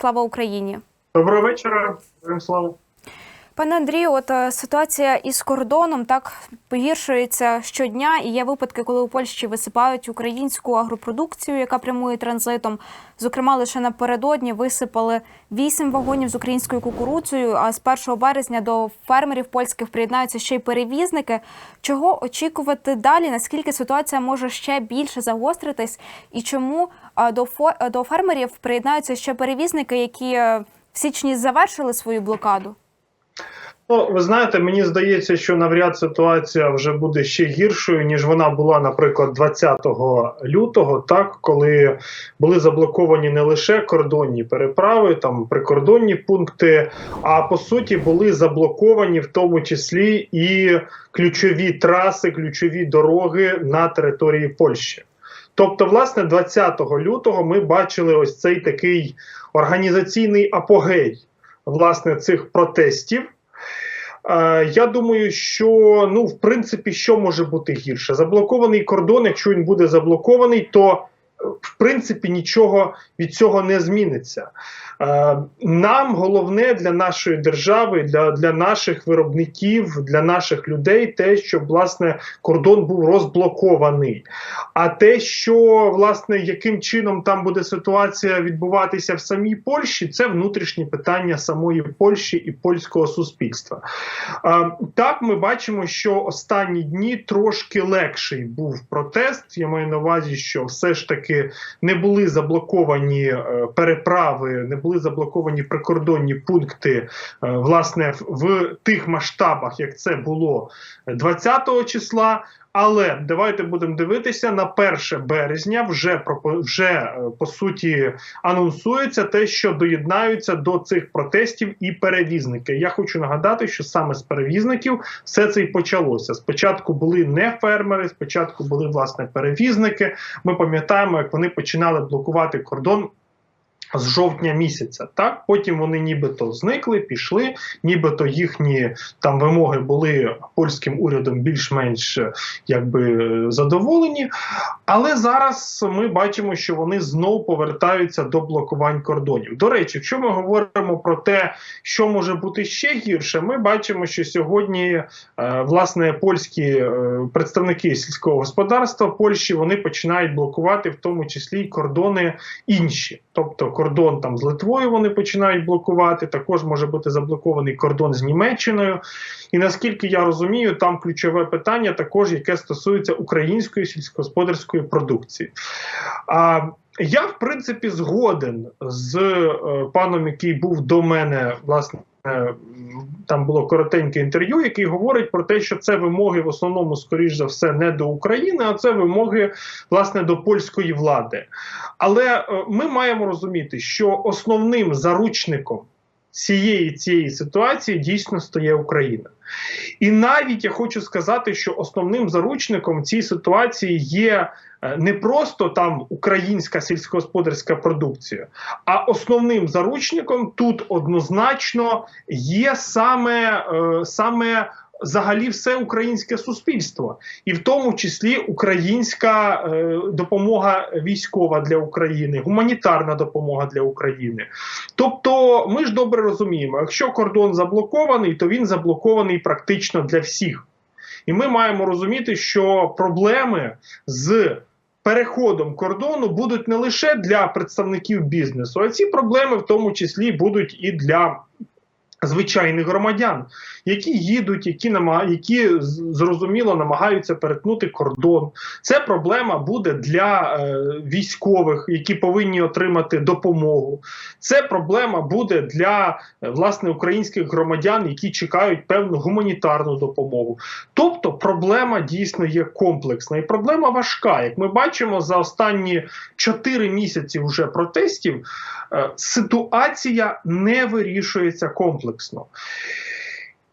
слава Україні. Доброго вечора, слава. Пане Андрію, от е, ситуація із кордоном так погіршується щодня, і є випадки, коли у Польщі висипають українську агропродукцію, яка прямує транзитом. Зокрема, лише напередодні висипали вісім вагонів з українською кукурудзою. А з 1 березня до фермерів польських приєднаються ще й перевізники. Чого очікувати далі? Наскільки ситуація може ще більше загостритись? І чому е, до фо- до фермерів приєднаються ще перевізники, які е, в січні завершили свою блокаду? Ну, ви знаєте, мені здається, що навряд ситуація вже буде ще гіршою, ніж вона була, наприклад, 20 лютого, так коли були заблоковані не лише кордонні переправи, там прикордонні пункти, а по суті були заблоковані в тому числі і ключові траси, ключові дороги на території Польщі. Тобто, власне, 20 лютого ми бачили ось цей такий організаційний апогей власне цих протестів. Е, Я думаю, що ну, в принципі, що може бути гірше? Заблокований кордон, якщо він буде заблокований, то е, в принципі нічого від цього не зміниться. Е, Нам головне для нашої держави, для, для наших виробників, для наших людей, те, щоб власне кордон був розблокований. А те, що власне яким чином там буде ситуація відбуватися в самій Польщі, це внутрішні питання самої Польщі і польського суспільства. Е, Так, ми бачимо, що останні дні трошки легший був протест. Я маю на увазі, що все ж таки не були заблоковані е, переправи, не були заблоковані прикордонні пункти, е, власне, в, тих масштабах, як це було 20-го числа. Але давайте будемо дивитися на 1 березня. Вже вже е, по суті анонсується те, що доєднаються до цих протестів і перевізники. Я хочу нагадати, що саме з перевізників все це і почалося. Спочатку були не фермери, спочатку були власне перевізники. Ми пам'ятаємо, як вони починали блокувати кордон. З жовтня місяця, так потім вони нібито зникли, пішли, нібито їхні там вимоги були польським урядом більш-менш е, якби е, задоволені. Але зараз ми бачимо, що вони знов повертаються до блокувань кордонів. До речі, якщо ми говоримо про те, що може бути ще гірше, ми бачимо, що сьогодні е, власне польські представники сільського господарства Польщі вони починають блокувати в тому числі й кордони інші, тобто кордон там з Литвою вони починають блокувати. Також може бути заблокований кордон з Німеччиною. І наскільки я розумію, там ключове питання також, яке стосується української сільськогосподарської продукції. А я, в принципі, згоден з е, паном, який був до мене, власне. Е, Там було коротеньке інтерв'ю, який говорить про те, що це вимоги в основному, скоріш за все, не до України, а це вимоги власне до польської влади. Але е, ми маємо розуміти, що основним заручником цієї цієї ситуації дійсно стає Україна. І навіть я хочу сказати, що основним заручником цієї ситуації є е, не просто там українська сільськогосподарська продукція, а основним заручником тут однозначно є саме, е, саме взагалі все українське суспільство, і в тому числі українська е, допомога військова для України, гуманітарна допомога для України. Тобто, ми ж добре розуміємо, якщо кордон заблокований, то він заблокований практично для всіх. І ми маємо розуміти, що проблеми з переходом кордону будуть не лише для представників бізнесу, а ці проблеми в тому числі будуть і для звичайних громадян, які їдуть, які нама... які зрозуміло намагаються перетнути кордон. Це проблема буде для е, військових, які повинні отримати допомогу. Це проблема буде для е, власне українських громадян, які чекають певну гуманітарну допомогу. Тобто проблема дійсно є комплексна і проблема важка. Як ми бачимо за останні 4 місяці вже протестів, ситуація не вирішується комплексно.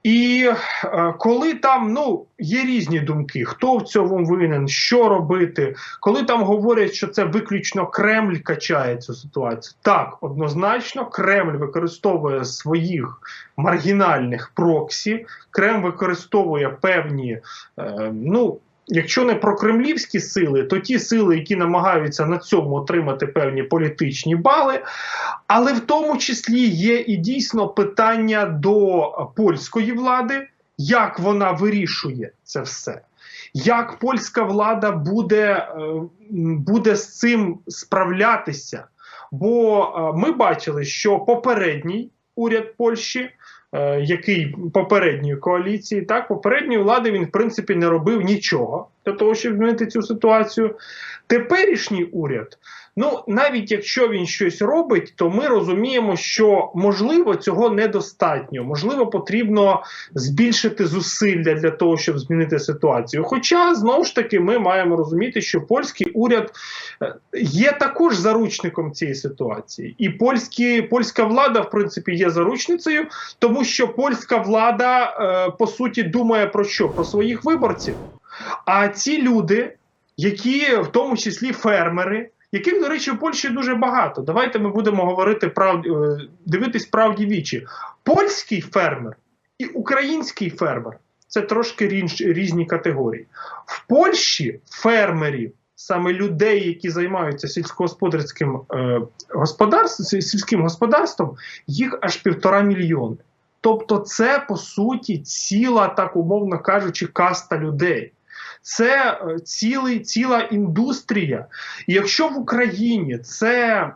І е, коли там ну є різні думки, хто в цьому винен, що робити, коли там говорять, що це виключно Кремль качає цю ситуацію, так однозначно Кремль використовує своїх маргінальних проксі, Кремль використовує певні, е, ну якщо не прокремлівські сили, то ті сили, які намагаються на цьому отримати певні політичні бали. Але в тому числі є і дійсно питання до польської влади, як вона вирішує це все. Як польська влада буде, е, буде з цим справлятися? Бо е, ми бачили, що попередній уряд Польщі, який попередньої коаліції, так попередньої влади він в принципі не робив нічого для того, щоб змінити цю ситуацію. Теперішній уряд, ну навіть якщо він щось робить, то ми розуміємо, що можливо цього недостатньо, можливо, потрібно збільшити зусилля для того, щоб змінити ситуацію. Хоча знову ж таки ми маємо розуміти, що польський уряд е, є також заручником цієї ситуації, і польські, польська влада, в принципі, є заручницею, тому що польська влада е, по суті думає про що? Про своїх виборців. А ці люди, які в тому числі фермери, яких, до речі, в Польщі дуже багато. Давайте ми будемо говорити правді, е, дивитись правді вічі. Польський фермер і український фермер це трошки ріж- різні категорії. В Польщі фермерів, саме людей, які займаються сільськогосподарським е, господарством, сільським господарством, їх аж півтора мільйони. Тобто, це по суті ціла, так умовно кажучи, каста людей. Це е, цілий, ціла індустрія. І якщо в Україні це.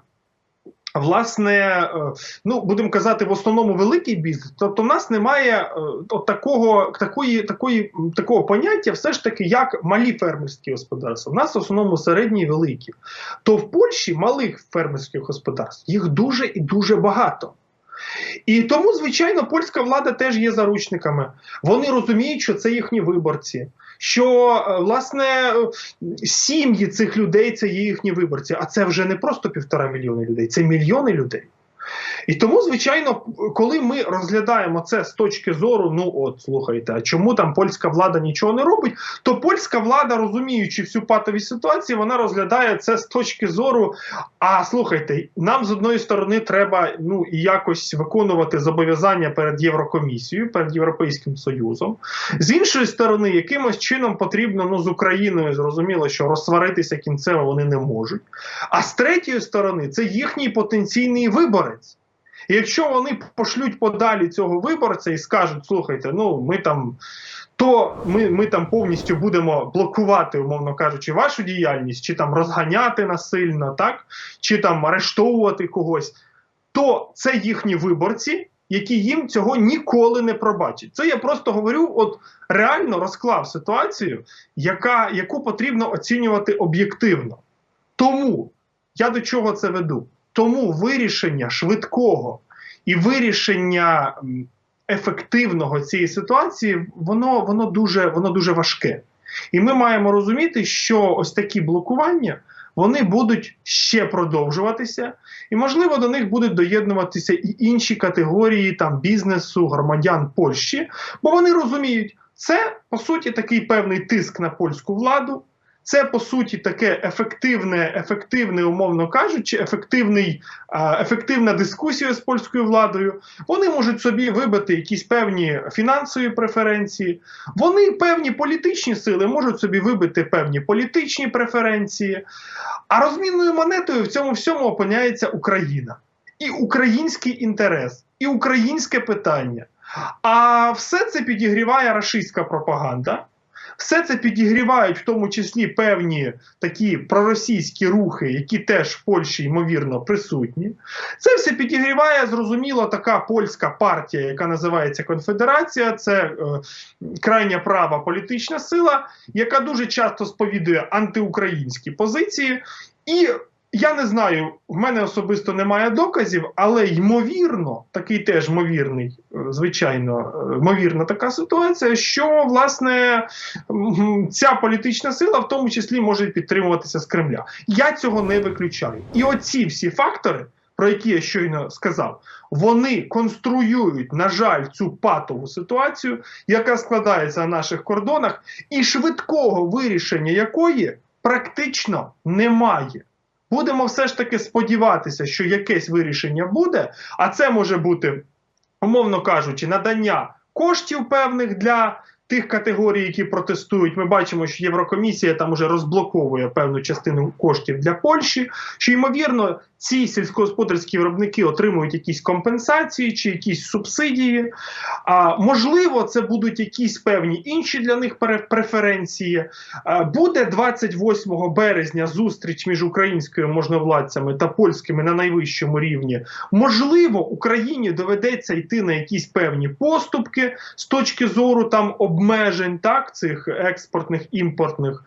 Власне, е, ну будемо казати, в основному великий бізнес. Тобто, в нас немає е, от такого, такої, такої, такого поняття, все ж таки, як малі фермерські господарства. У нас в основному середні і великі. То в Польщі малих фермерських господарств їх дуже і дуже багато. І тому, звичайно, польська влада теж є заручниками. Вони розуміють, що це їхні виборці, що е, власне сім'ї цих людей це є їхні виборці. А це вже не просто півтора мільйони людей, це мільйони людей. І тому, звичайно, коли ми розглядаємо це з точки зору, ну от слухайте, а чому там польська влада нічого не робить, то польська влада, розуміючи всю патовість ситуації, вона розглядає це з точки зору. А слухайте, нам з одної сторони треба ну і якось виконувати зобов'язання перед Єврокомісією, перед Європейським Союзом. З іншої сторони, якимось чином потрібно ну з Україною зрозуміло, що розсваритися кінцево вони не можуть. А з третьої сторони, це їхній потенційний виборець. Якщо вони пошлють подалі цього виборця і скажуть, слухайте, ну ми там. То ми, ми там повністю будемо блокувати, умовно кажучи, вашу діяльність, чи там розганяти насильно, так, чи там арештовувати когось, то це їхні виборці, які їм цього ніколи не пробачать. Це я просто говорю, от реально розклав ситуацію, яка, яку потрібно оцінювати об'єктивно. Тому я до чого це веду? Тому вирішення швидкого і вирішення ефективного цієї ситуації, воно, воно, дуже, воно дуже важке. І ми маємо розуміти, що ось такі блокування вони будуть ще продовжуватися, і можливо до них будуть доєднуватися і інші категорії там бізнесу, громадян Польщі, бо вони розуміють, це по суті такий певний тиск на польську владу. Це по суті таке ефективне, ефективне, умовно кажучи, ефективний, ефективна дискусія з польською владою. Вони можуть собі вибити якісь певні фінансові преференції. Вони певні політичні сили можуть собі вибити певні політичні преференції. А розмінною монетою в цьому всьому опиняється Україна і український інтерес, і українське питання. А все це підігріває рашистська пропаганда. Все це підігрівають в тому числі певні такі проросійські рухи, які теж в Польщі ймовірно присутні. Це все підігріває зрозуміло така польська партія, яка називається Конфедерація. Це е, крайня права політична сила, яка дуже часто сповідує антиукраїнські позиції. І я не знаю, в мене особисто немає доказів, але ймовірно, такий теж ймовірний, е, звичайно, е, ймовірна така ситуація, що власне ця політична сила в тому числі може підтримуватися з Кремля. Я цього не виключаю. І оці всі фактори, про які я щойно сказав, вони конструюють, на жаль, цю патову ситуацію, яка складається на наших кордонах, і швидкого вирішення якої практично немає. Будемо все ж таки сподіватися, що якесь вирішення буде, а це може бути, умовно кажучи, надання коштів певних для тих категорій, які протестують, ми бачимо, що Єврокомісія там уже розблоковує певну частину коштів для Польщі. Що ймовірно, ці сільськогосподарські виробники отримують якісь компенсації чи якісь субсидії. А можливо, це будуть якісь певні інші для них преференції. А, буде 28 березня зустріч між українськими можновладцями та польськими на найвищому рівні. Можливо, Україні доведеться йти на якісь певні поступки з точки зору там обмежень, так цих експортних імпортних.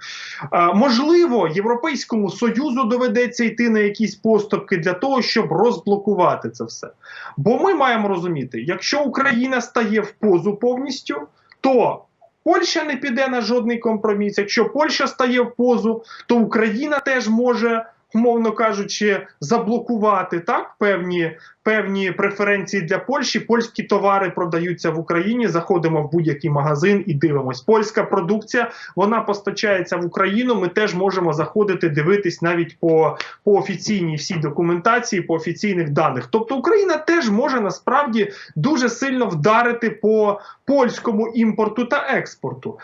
А, можливо, Європейському Союзу доведеться йти на якісь поступки для того, щоб розблокувати це все. Бо ми маємо розуміти, якщо Україна стає в позу повністю, то Польща не піде на жодний компроміс. Якщо Польща стає в позу, то Україна теж може, умовно кажучи, заблокувати так певні, певні преференції для Польщі. Польські товари продаються в Україні. Заходимо в будь-який магазин і дивимось. Польська продукція вона постачається в Україну. Ми теж можемо заходити, дивитись навіть по, по офіційній всій документації, по офіційних даних. Тобто Україна теж може насправді дуже сильно вдарити по польському імпорту та експорту.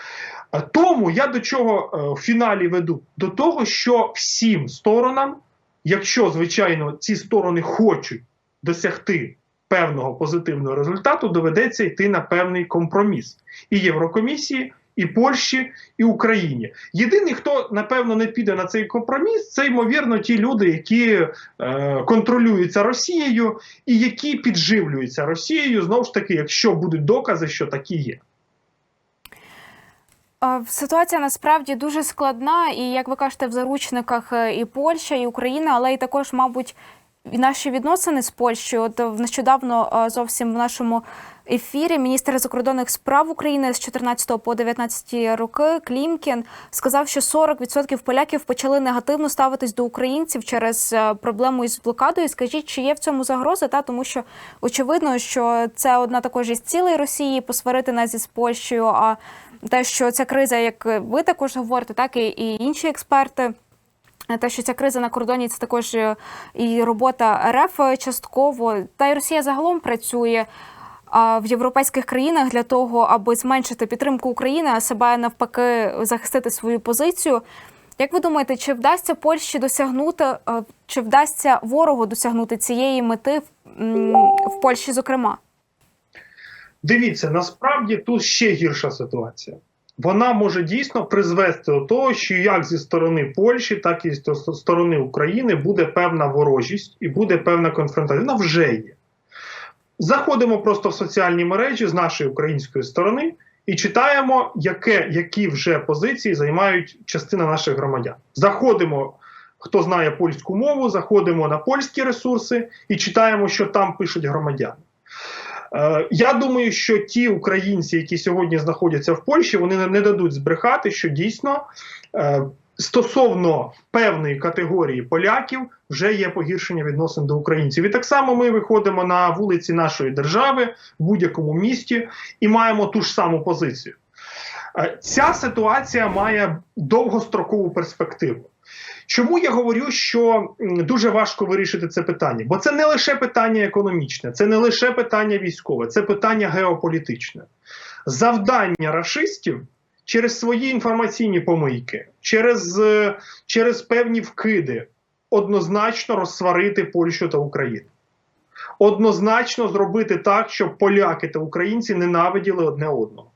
Е, Тому я до чого е, в фіналі веду? До того, що всім сторонам, якщо звичайно ці сторони хочуть досягти певного позитивного результату, доведеться йти на певний компроміс і Єврокомісії. І Польщі, і Україні. Єдиний, хто напевно не піде на цей компроміс, це ймовірно ті люди, які е, контролюються Росією і які підживлюються Росією. Знову ж таки, якщо будуть докази, що такі є. Ситуація насправді дуже складна, і як ви кажете, в заручниках е, і Польща, і Україна, але й також, мабуть, і наші відносини з Польщею. От е, нещодавно е, зовсім в нашому ефірі міністр закордонних справ України з 14 по 19 роки Клімкін сказав, що 40% поляків почали негативно ставитись до українців через е, проблему із блокадою. Скажіть, чи є в цьому загроза? Та тому що очевидно, що це одна також із цілей Росії посварити нас із Польщею. А те, що ця криза, як ви також говорите, так і, і інші експерти. Те, що ця криза на кордоні, це також е, і робота РФ частково, та й Росія загалом працює в європейських країнах для того, аби зменшити підтримку України, а себе навпаки захистити свою позицію. Як ви думаєте, чи вдасться Польщі досягнути, е, чи вдасться ворогу досягнути цієї мети в Польщі, зокрема? Дивіться, насправді тут ще гірша ситуація. Вона може дійсно призвести до того, що як зі сторони Польщі, так і зі сторони України буде певна ворожість і буде певна конфронтація. Вона вже є. Заходимо просто в соціальні мережі з нашої української сторони і читаємо, яке, які вже позиції займають частина наших громадян. Заходимо, хто знає польську мову, заходимо на польські ресурси і читаємо, що там пишуть громадяни. Е, Я думаю, що ті українці, які сьогодні знаходяться в Польщі, вони не- дадуть збрехати, що дійсно е, стосовно певної категорії поляків вже є погіршення відносин до українців. І так само ми виходимо на вулиці нашої держави в будь-якому місті і маємо ту ж саму позицію. Е, Ця ситуація має довгострокову перспективу. Чому я говорю, що дуже важко вирішити це питання? Бо це не лише питання економічне, це не лише питання військове, це питання геополітичне. Завдання рашистів через свої інформаційні помийки, через, е, через певні вкиди однозначно розсварити Польщу та Україну. Однозначно зробити так, щоб поляки та українці ненавиділи одне одного.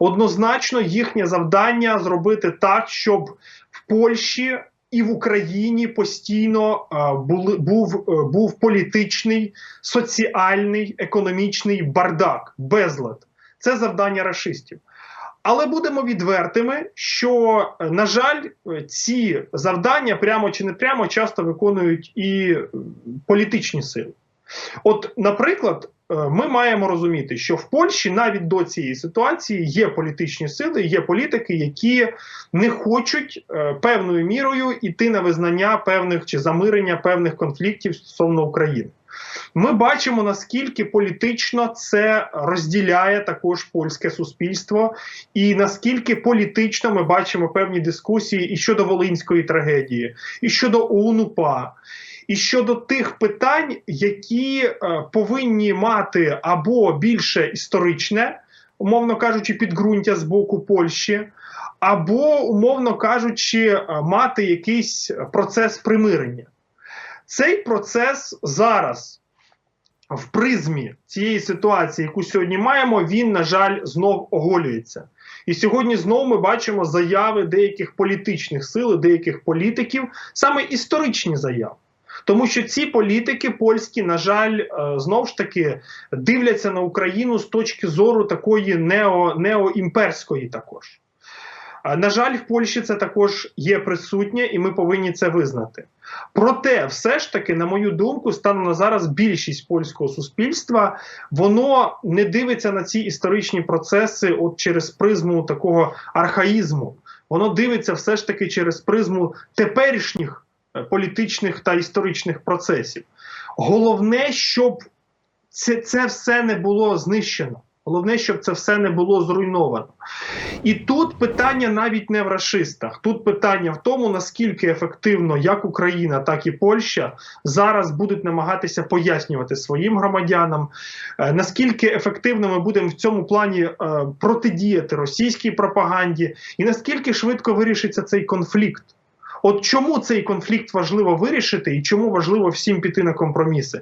Однозначно їхнє завдання зробити так, щоб в Польщі і в Україні постійно е, були, був, е, був політичний, соціальний, економічний бардак, безлад. Це завдання рашистів. Але будемо відвертими, що, е, на жаль, ці завдання прямо чи не прямо часто виконують і політичні сили. От, наприклад, ми маємо розуміти, що в Польщі навіть до цієї ситуації є політичні сили, є політики, які не хочуть е, певною мірою йти на визнання певних чи замирення певних конфліктів стосовно України. Ми бачимо наскільки політично це розділяє також польське суспільство, і наскільки політично ми бачимо певні дискусії і щодо волинської трагедії, і щодо ОУН-УПА, і щодо тих питань, які е, повинні мати або більше історичне умовно кажучи, підґрунтя з боку Польщі, або, умовно кажучи, е, мати якийсь процес примирення. Цей процес зараз в призмі цієї ситуації, яку сьогодні маємо, він, на жаль, знов оголюється. І сьогодні знову ми бачимо заяви деяких політичних сил, деяких політиків, саме історичні заяви. Тому що ці політики польські, на жаль, е, знову ж таки дивляться на Україну з точки зору такої нео, неоімперської також. На жаль, в Польщі це також є присутнє, і ми повинні це визнати. Проте, все ж таки, на мою думку, станом на зараз більшість польського суспільства воно не дивиться на ці історичні процеси от через призму такого архаїзму. Воно дивиться все ж таки через призму теперішніх е, політичних та історичних процесів. Головне, щоб це, це все не було знищено. Головне, щоб це все не було зруйновано. І тут питання навіть не в расистах. Тут питання в тому, наскільки ефективно як Україна, так і Польща зараз будуть намагатися пояснювати своїм громадянам, е, наскільки ефективно ми будемо в цьому плані е, протидіяти російській пропаганді, і наскільки швидко вирішиться цей конфлікт. От чому цей конфлікт важливо вирішити і чому важливо всім піти на компроміси?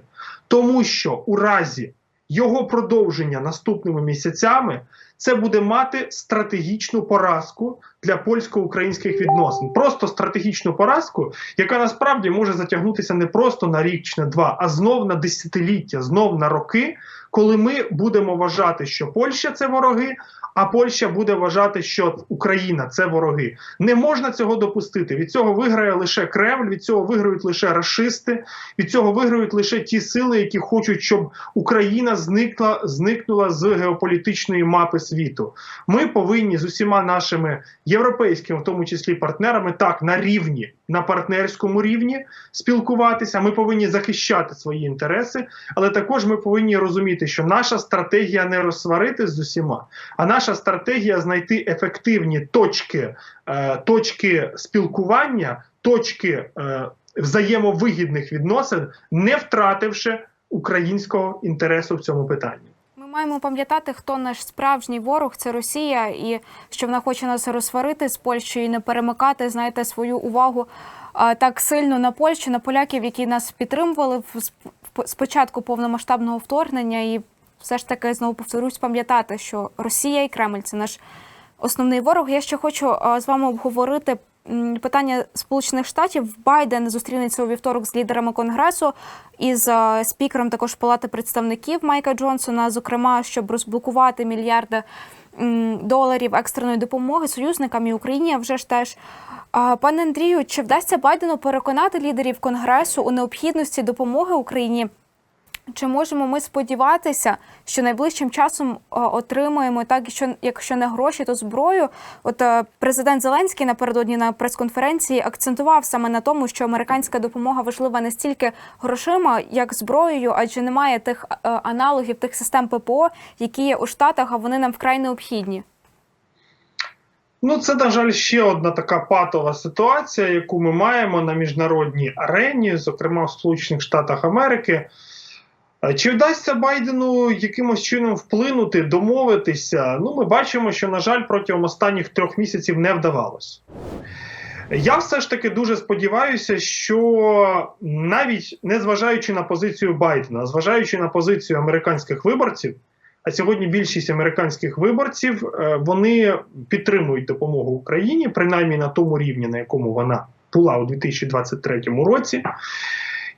Тому що у разі його продовження наступними місяцями це буде мати стратегічну поразку для польсько-українських відносин. Просто стратегічну поразку, яка насправді може затягнутися не просто на рік чи на два, а знов на десятиліття, знов на роки, коли ми будемо вважати, що Польща це вороги. А Польща буде вважати, що Україна це вороги. Не можна цього допустити. Від цього виграє лише Кремль, від цього виграють лише расисти, від цього виграють лише ті сили, які хочуть, щоб Україна зникла, зникнула з геополітичної мапи світу. Ми повинні з усіма нашими європейськими, в тому числі партнерами, так на рівні, на партнерському рівні спілкуватися. Ми повинні захищати свої інтереси, але також ми повинні розуміти, що наша стратегія не розсварити з усіма, а наша стратегія знайти ефективні точки, е, точки спілкування, точки е, взаємовигідних відносин, не втративши українського інтересу в цьому питанні. Ми маємо пам'ятати, хто наш справжній ворог це Росія, і що вона хоче нас розсварити з Польщею і не перемикати, знаєте, свою увагу так сильно на Польщу, на поляків, які нас підтримували в сп- в- з початку повномасштабного вторгнення, і все ж таки знову повторюсь, пам'ятати, що Росія і Кремль це наш основний ворог. Я ще хочу з вами обговорити питання Сполучених Штатів. Байден зустрінеться у вівторок з лідерами конгресу і з спікером також Палати представників Майка Джонсона, зокрема, щоб розблокувати мільярди доларів екстреної допомоги союзникам і Україні. Вже ж теж. Пане Андрію, чи вдасться Байдену переконати лідерів конгресу у необхідності допомоги Україні? Чи можемо ми сподіватися, що найближчим часом е, отримаємо так, що якщо не гроші, то зброю? От е, президент Зеленський напередодні на прес-конференції акцентував саме на тому, що американська допомога важлива не стільки грошима, як зброєю, адже немає тих е, аналогів, тих систем ППО, які є у Штатах, а вони нам вкрай необхідні. Ну, це, на жаль, ще одна така патова ситуація, яку ми маємо на міжнародній арені, зокрема в Сполучених Штатах Америки. Е, Чи вдасться Байдену якимось чином вплинути, домовитися? Ну, ми бачимо, що, на жаль, протягом останніх трьох місяців не вдавалося. Я все ж таки дуже сподіваюся, що навіть незважаючи на позицію Байдена, а зважаючи на позицію американських виборців, а сьогодні більшість американських виборців е, вони підтримують допомогу Україні, принаймні на тому рівні, на якому вона була у 2023 році.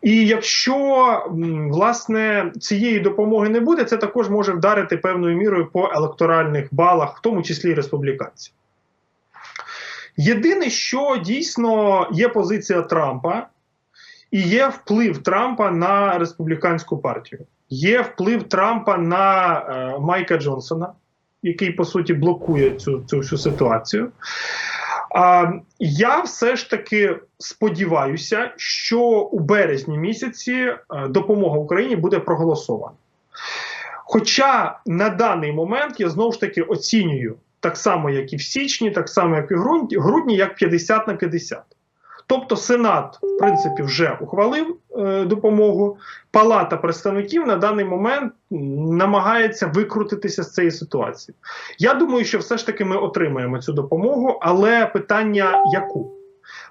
І якщо власне цієї допомоги не буде, це також може вдарити певною мірою по електоральних балах, в тому числі і республіканців. Єдине, що дійсно є позиція Трампа, і є вплив Трампа на республіканську партію. Є вплив Трампа на е, Майка Джонсона, який по суті блокує цю, цю всю ситуацію. А, я все ж таки сподіваюся, що у березні місяці е, допомога Україні буде проголосована. Хоча на даний момент я знову ж таки оцінюю так само, як і в січні, так само, як і в грудні, грудні як 50 на 50. Тобто Сенат, в принципі, вже ухвалив е, допомогу. Палата представників на даний момент намагається викрутитися з цієї ситуації. Я думаю, що все ж таки ми отримаємо цю допомогу, але питання яку?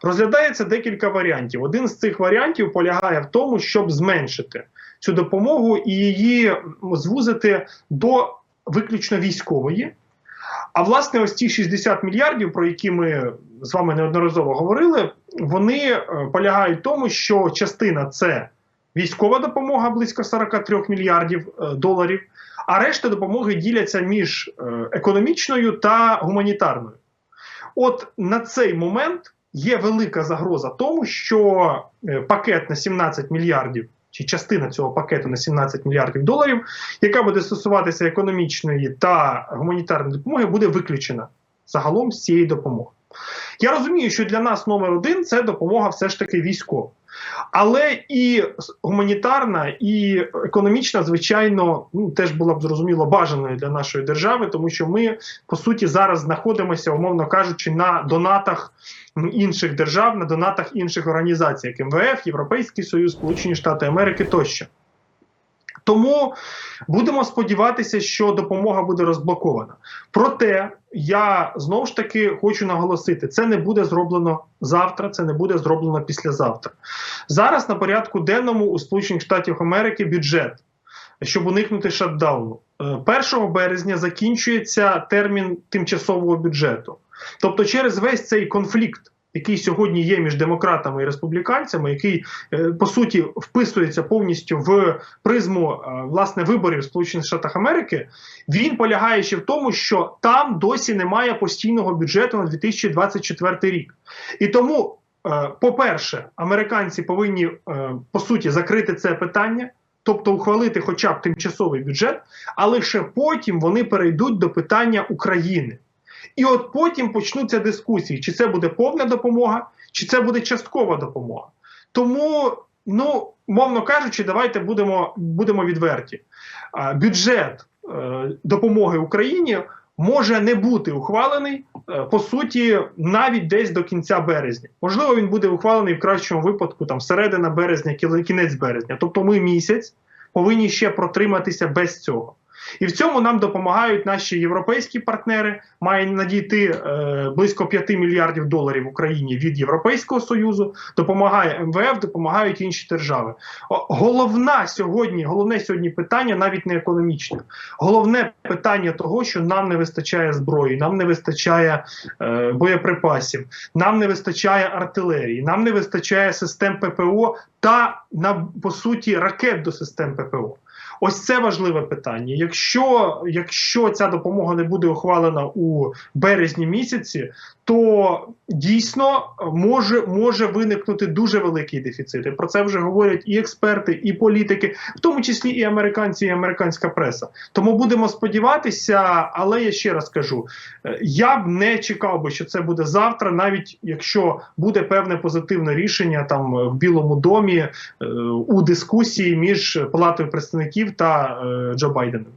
Розглядається декілька варіантів. Один з цих варіантів полягає в тому, щоб зменшити цю допомогу і її звузити до виключно військової. А власне, ось ці 60 мільярдів, про які ми з вами неодноразово говорили, вони е, полягають в тому, що частина це військова допомога близько 43 мільярдів е, доларів, а решта допомоги діляться між е, економічною та гуманітарною. От на цей момент є велика загроза тому, що пакет на 17 мільярдів. Чи частина цього пакету на 17 мільярдів доларів, яка буде стосуватися економічної та гуманітарної допомоги, буде виключена загалом з цієї допомоги. Я розумію, що для нас номер один це допомога все ж таки військова. Але і гуманітарна, і економічна, звичайно, ну теж була б зрозуміло бажаною для нашої держави, тому що ми по суті зараз знаходимося, умовно кажучи, на донатах інших держав, на донатах інших організацій, як МВФ, Європейський Союз, Сполучені Штати Америки тощо. Тому будемо сподіватися, що допомога буде розблокована. Проте я знову ж таки хочу наголосити: це не буде зроблено завтра, це не буде зроблено післязавтра. Зараз на порядку денному у Сполучених Штатів Америки бюджет, щоб уникнути шатдауну. Е, 1 березня закінчується термін тимчасового бюджету. Тобто, через весь цей конфлікт, який сьогодні є між демократами і республіканцями, який е, по суті вписується повністю в призму е, власне виборів Сполучених Штатах Америки, він полягає ще в тому, що там досі немає постійного бюджету на 2024 рік. І тому, е, по-перше, американці повинні по суті закрити це питання. Тобто ухвалити хоча б тимчасовий бюджет, а лише потім вони перейдуть до питання України. І от потім почнуться дискусії, чи це буде повна допомога, чи це буде часткова допомога. Тому, ну, мовно кажучи, давайте будемо, будемо відверті. Бюджет е, допомоги Україні може не бути ухвалений, е, по суті, навіть десь до кінця березня. Можливо, він буде ухвалений в кращому випадку, там середина березня, кінець березня. Тобто ми місяць повинні ще протриматися без цього. І в цьому нам допомагають наші європейські партнери. Має надійти е, близько 5 мільярдів доларів Україні від Європейського союзу. Допомагає МВФ, допомагають інші держави. Головна сьогодні, головне сьогодні питання навіть не економічне. Головне питання того, що нам не вистачає зброї, нам не вистачає е, боєприпасів, нам не вистачає артилерії, нам не вистачає систем ППО та на по суті ракет до систем ППО. Ось це важливе питання. Якщо, якщо ця допомога не буде ухвалена у березні місяці, то дійсно може, може виникнути дуже великий дефіцит. І про це вже говорять і експерти, і політики, в тому числі і американці, і американська преса. Тому будемо сподіватися, але я ще раз кажу: е, я б не чекав би, що це буде завтра, навіть якщо буде певне позитивне рішення там в Білому домі е, у дискусії між Палатою представників та е, Джо Байденом.